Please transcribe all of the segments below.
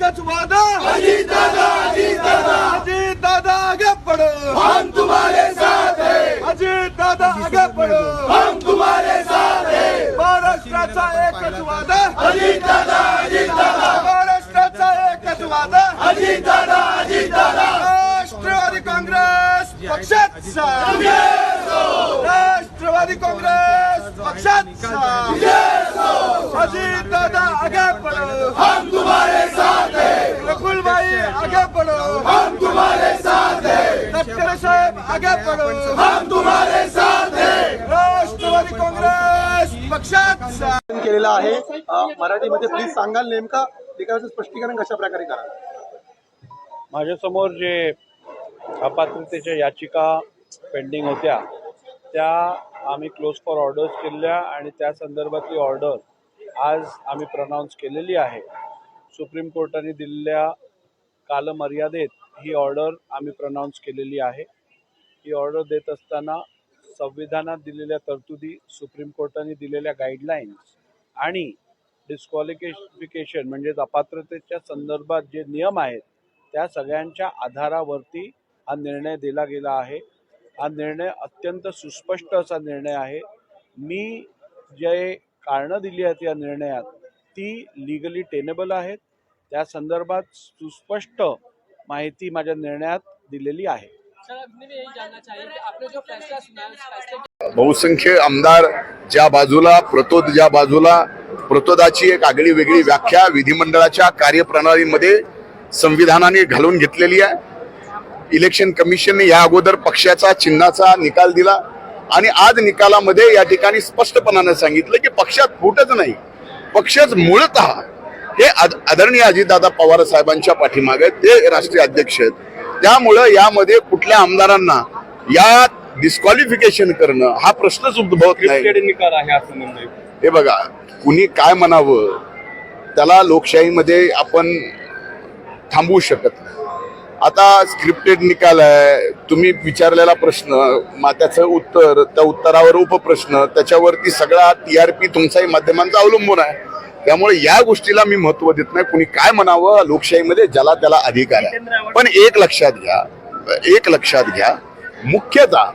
एकच वादा. अजित दादा अजित दादा आगे पडो हम तुम्हारे साथ अजित दादा आगे पडो हम तुम्हारे साथ महाराष्ट्राचा एकच वादा. अजित दादा अजित दादा महाराष्ट्राचा एकच वादा. अजित दादा अजित दादा राष्ट्रवादी काँग्रेस पक्षाचा राष्ट्रवादी काँग्रेस अजित दादा आगे बढ़ो हम तुम्हारे साथ हैं। रकुल भाई आगे बढ़ो हम तुम्हारे साथ हैं। डॉक्टर साहेब आगे बढ़ो हम तुम्हारे साथ हैं। राष्ट्रवादी काँग्रेस पक्षाचा. केलेला आहे. मराठीमध्ये प्लीज सांगाल नेमका निकालाचं स्पष्टीकरण कशा प्रकारे करा? माझ्यासमोर जे अपात्रतेच्या याचिका पेंडिंग होत्या त्या आम्ही क्लोज फॉर ऑर्डर्स केलेल्या आणि त्या संदर्भातली ऑर्डर आज आम्ही प्रनाऊन्स केलेली आहे. सुप्रीम कोर्टाने दिलेल्या कालमर्यादेत ही ऑर्डर आम्ही प्रनाऊन्स केलेली आहे. ही ऑर्डर देत असताना संविधानात दिलेल्या तरतुदी सुप्रीम कोर्टाने दिलेल्या गाईडलाईन्स आणि डिस्क्वालिफिकेशन म्हणजेच अपात्रतेच्या संदर्भात जे नियम आहेत त्या सगळ्यांच्या आधारावरती हा निर्णय दिला गेला आहे. हा निर्णय अत्यंत सुस्पष्ट असा निर्णय आहे. मी जे कारणं दिली आहेत या निर्णयात ती लिगली टेनेबल आहेत. त्या संदर्भात सुस्पष्ट माहिती माझ्या निर्णयात दिलेली आहे. बहुसंख्य आमदार ज्या बाजूला प्रतोद ज्या बाजूला प्रतोदाची एक आगळी वेगळी व्याख्या विधिमंडळाच्या कार्यप्रणालीमध्ये संविधानाने घालून घेतलेली आहे. इलेक्शन कमिशनने या अगोदर पक्षाचा चिन्हाचा निकाल दिला आणि आज निकालामध्ये या ठिकाणी स्पष्टपणाने सांगितलं की पक्षात फुटच नाही. पक्षच मूळत हे. आद- आदरणीय अजितदादा पवार साहेबांच्या पाठीमागे ते राष्ट्रीय अध्यक्ष आहेत. त्यामुळं यामध्ये कुठल्या आमदारांना या डिस्क्वालिफिकेशन करणं हा प्रश्नच उद्भवत नाही. निकाल आहे असं म्हणणं हे बघा कुणी काय म्हणावं त्याला लोकशाहीमध्ये आपण थांबवू शकत नाही. आता स्क्रिप्टेड निकाल आहे तुम्ही विचारलेला प्रश्न मात्याचं उत्तर त्या उत्तरावर उपप्रश्न त्याच्यावरती सगळा टी आर पी तुमचाही माध्यमांचा अवलंबून आहे. त्यामुळे या गोष्टीला मी महत्त्व देत नाही. कुणी काय म्हणावं लोकशाहीमध्ये ज्याला त्याला अधिकार आहे. पण एक लक्षात घ्या एक लक्षात घ्या. मुख्यतः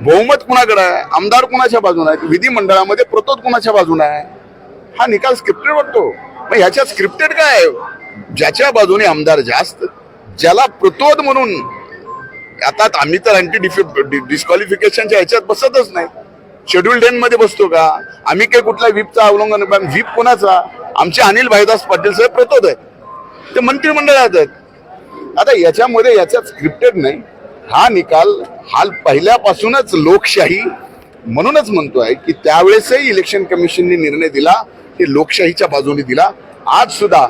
बहुमत कुणाकडे आहे? आमदार कुणाच्या बाजूने आहे? विधिमंडळामध्ये प्रतोद कुणाच्या बाजूने आहे? हा निकाल स्क्रिप्टेड वाटतो. मग ह्याच्या स्क्रिप्टेड काय आहे? ज्याच्या बाजूने आमदार जास्त ज्याला प्रतोद म्हणून आता आम्ही तर अँटी डिस्क्वालिफिकेशनच्या ह्याच्यात बसतच नाही. शेड्यूल टेन मध्ये बसतो का? आम्ही काही कुठल्या व्हीपचा अवलंबन व्हीप कोणाचा? आमचे अनिल भाईदास पाटील साहेब प्रतोद आहेत. ते मंत्रिमंडळात आहेत. आता याच्यामध्ये याच्यात स्क्रिप्टेड नाही. हा निकाल हा पहिल्यापासूनच लोकशाही म्हणूनच म्हणतोय की त्यावेळेसही इलेक्शन कमिशनने निर्णय दिला हे लोकशाहीच्या बाजूने दिला. आज सुद्धा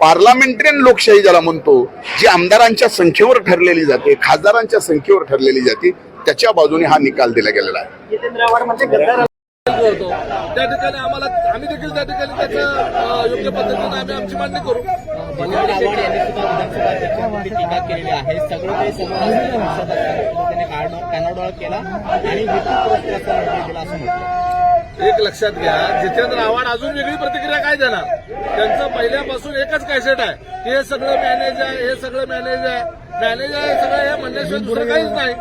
पार्लमेंटरीयन लोकशाही ज्याला म्हणतो जी आमदारांच्या संख्येवर ठरलेली जाते खासदारांच्या संख्येवर ठरलेली जाते त्याच्या बाजूने हा निकाल दिला गेलेला आहे. होतो. त्या ठिकाणी आम्हाला आम्ही देखील त्या ठिकाणी त्याचं योग्य पद्धतीने आम्ही आमची मांडणी करू. टीका केलेली आहे. सगळं काही समोर त्याने कानाडोळ केला आणि दिला असं म्हटलं. एक लक्षात घ्या जितेंद्र आव्हाड अजून वेगळी प्रतिक्रिया काय देणार? त्यांचं पहिल्यापासून एकच कॅसेट आहे. की हे सगळं मॅनेज आहे हे सगळं मॅनेज आहे. मॅनेज आहे सगळं हे म्हणण्याशिवाय दुसरं काहीच नाही.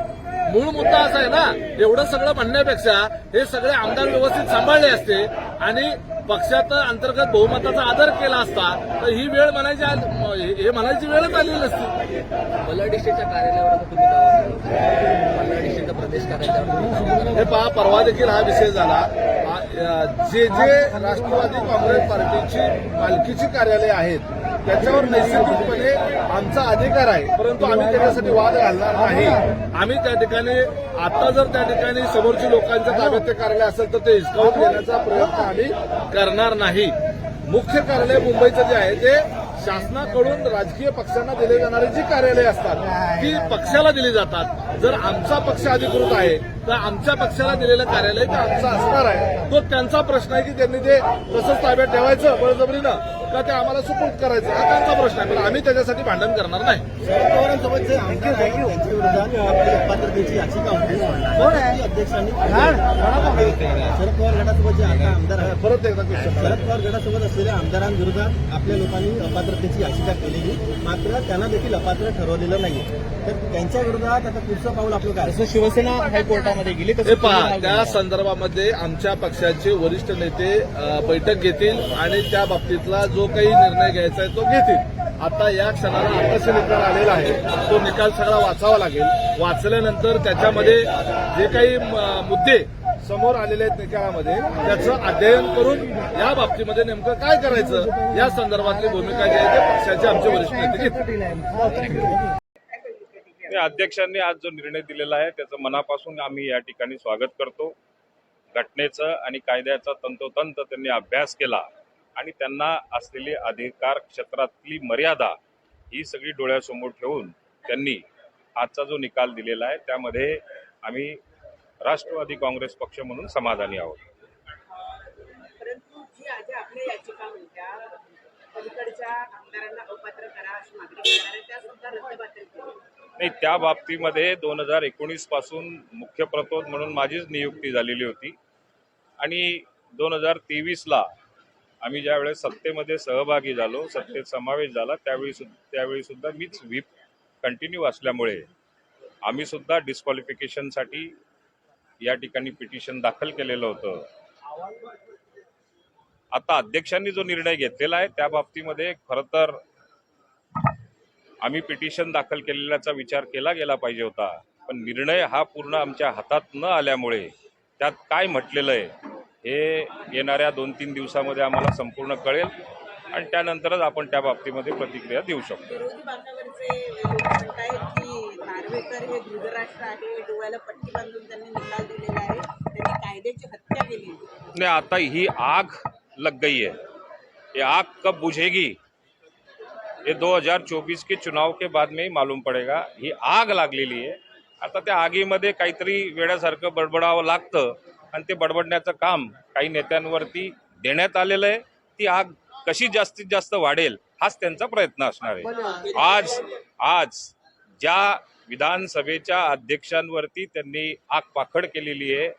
मूळ मुद्दा असा आहे ना एवढं सगळं म्हणण्यापेक्षा हे सगळे आमदार व्यवस्थित सांभाळले असते आणि पक्षात अंतर्गत बहुमताचा आदर केला असता तर ही वेळ म्हणायची हे म्हणायची वेळच आलेली नसती. बल्लाडिस्टेच्या कार्यालयावर तुम्ही. हे पहा परवा देखील हा विषय झाला. जे जे राष्ट्रवादी काँग्रेस पार्टीची मालकीची कार्यालय आहेत त्याच्यावर नैसर्गिकपणे आमचा अधिकार आहे. परंतु आम्ही त्याच्यासाठी वाद घालणार नाही. आम्ही त्या ठिकाणी आता जर त्या ठिकाणी समोरची लोकांच्या ताब्यात ते कार्यालय असेल तर ते हिसकावून घेण्याचा प्रयत्न आम्ही करणार नाही. मुख्य कार्यालय मुंबईचं जे आहे ते शासनाकडून राजकीय पक्षांना दिले जाणारी जी कार्यालय असतात ती पक्षाला दिली जातात. जर आमचा पक्ष अधिकृत आहे तर आमच्या पक्षाला दिलेलं कार्यालय तर आमचं असणार आहे. तो त्यांचा प्रश्न आहे की त्यांनी ते तसंच ताब्यात ठेवायचं बळजबरीनं का ते आम्हाला सुपूर्द करायचं? हा त्यांचा प्रश्न आहे. पण आम्ही त्याच्यासाठी भांडण करणार नाही. शरद पवारांसोबत जे आमदार आहेत त्यांच्या विरोधात आपली अपात्रतेची याचिका होती. मात्र अध्यक्षांनी शरद पवार गटासोबत जे आता आमदार परत एकदा शरद पवार गटासोबत असलेल्या आमदारांविरोधात आपल्या लोकांनी अपात्रतेची याचिका केलेली. मात्र त्यांना देखील अपात्र ठरवलेलं नाहीये. तर त्यांच्या विरोधात आता पुढचं पाऊल आपलं काय? जसं शिवसेना हायकोर्टामध्ये गेली हे तसं पहा त्या संदर्भामध्ये आमच्या पक्षाचे वरिष्ठ नेते बैठक घेतील आणि त्या बाबतीतला जो काही निर्णय घ्यायचा आहे तो घेतील. आता या क्षणाला आताच निकाल आलेला आहे. तो निकाल सगळा वाचावा लागेल. वाचल्यानंतर त्याच्यामध्ये जे काही मुद्दे समोर आलेले आहेत निकालामध्ये त्याचं अध्ययन करून या बाबतीमध्ये नेमकं काय करायचं? या संदर्भातली भूमिका जी आहे ते पक्षाचे आमचे वरिष्ठ नेते घेतील अध्यक्षांनी आज जो निर्णय दिलेला आहे त्याचं मनापासून आम्ही या ठिकाणी स्वागत करतो. घटनेचं आणि कायद्याचा तंतोतंत त्यांनी अभ्यास केला. आणि त्यांना असलेली अधिकार क्षेत्रातली मर्यादा ही सगळी डोळ्यासमोर ठेवून त्यांनी आजचा जो निकाल दिलेला आहे त्यामध्ये आम्ही राष्ट्रवादी काँग्रेस पक्ष म्हणून समाधानी आहोत. नाही त्या बाबतीमध्ये दोन हजार एकोणीसपासून मुख्य प्रतोद म्हणून माझीच नियुक्ती झालेली होती. आणि दोन हजार तेवीसला आम्ही ज्यावेळेस सत्तेमध्ये सहभागी झालो सत्तेत समावेश झाला त्यावेळी त्यावेळी सुद्धा मीच व्हीप कंटिन्यू असल्यामुळे आम्ही सुद्धा डिस्क्वालिफिकेशनसाठी या ठिकाणी पिटिशन दाखल केलेलं होतं. आता अध्यक्षांनी जो निर्णय घेतलेला आहे त्या बाबतीमध्ये खरं तर आम्ही पिटिशन दाखल केलेल्याचा विचार केला गेला पाहिजे होता. पण निर्णय हा पूर्ण आमच्या हातात न आल्यामुळे त्यात काय म्हटलेलं आहे हे येणाऱ्या दोन तीन दिवसामध्ये आम्हाला संपूर्ण कळेल आणि त्यानंतरच आपण त्या बाबतीमध्ये प्रतिक्रिया देऊ शकतो. विरोधी बांधावरचे लोक म्हणतायत की नार्वेकर हे धृतराष्ट्र आहे डोळ्याला पट्टी बांधून त्यांनी निकाल दिलेला आहे. त्यांनी कायद्याची हत्या केली ने आता ही आग लग गई है ये आग कब बुझेगी? ये 2024 के चुनाव के बाद में ही मालूम पडेगा. ही आग लागलेली आहे. आता त्या आगीमध्ये काहीतरी वेड्यासारखं बडबडावं लागतं. आणि ते बडबडण्याचं काम काही नेत्यांवरती देण्यात आलेलं आहे. ती आग कशी जास्तीत जास्त वाढेल हाच त्यांचा प्रयत्न असणार आहे. आज आज ज्या विधानसभेच्या अध्यक्षांवरती त्यांनी आग पाखड केलेली आहे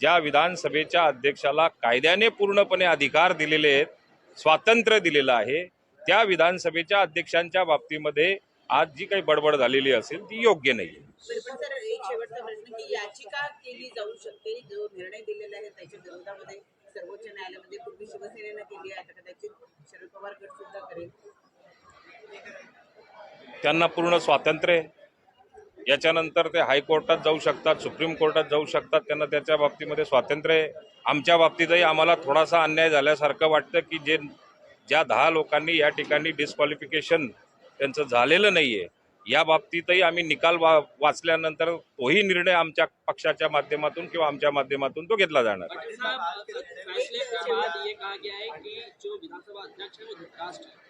ज्या विधानसभेच्या अध्यक्षाला कायद्याने पूर्णपणे अधिकार दिलेले आहेत स्वातंत्र्य दिलेलं आहे त्या विधानसभेच्या अध्यक्षांच्या बाबतीमध्ये आज जी काही बडबड झालेली असेल ती योग्य नाही बरं, पण सर एक शेवटचा प्रश्न की याचिका केली जाऊ शकते जो निर्णय दिलेला आहे त्याच्या विरोधामध्ये सर्वोच्च न्यायालयामध्ये पूर्वी शिवसेनेनं केली आहे आता कदाचित शरद पवार गट सुद्धा करेल. त्यांना पूर्ण स्वातंत्र्य याच्यानंतर ते हायकोर्टात जाऊ शकतात सुप्रीम कोर्टात जाऊ शकतात त्यांना त्याच्या बाबतीमध्ये स्वातंत्र्य आहे. आमच्या बाबतीतही आम्हाला थोडासा अन्याय झाल्यासारखं वाटतं की जे ज्या दहा लोकांनी या ठिकाणी डिस्क्वालिफिकेशन त्यांचं झालेलं नाही आहे या बाबतीतही आम्ही निकाल वा वाचल्यानंतर तोही निर्णय आमच्या पक्षाच्या माध्यमातून किंवा आमच्या माध्यमातून तो घेतला जाणार. आहे फैसले के बाद ये कहा गया है कि जो विधानसभा अध्यक्ष है वो धृतराष्ट्र है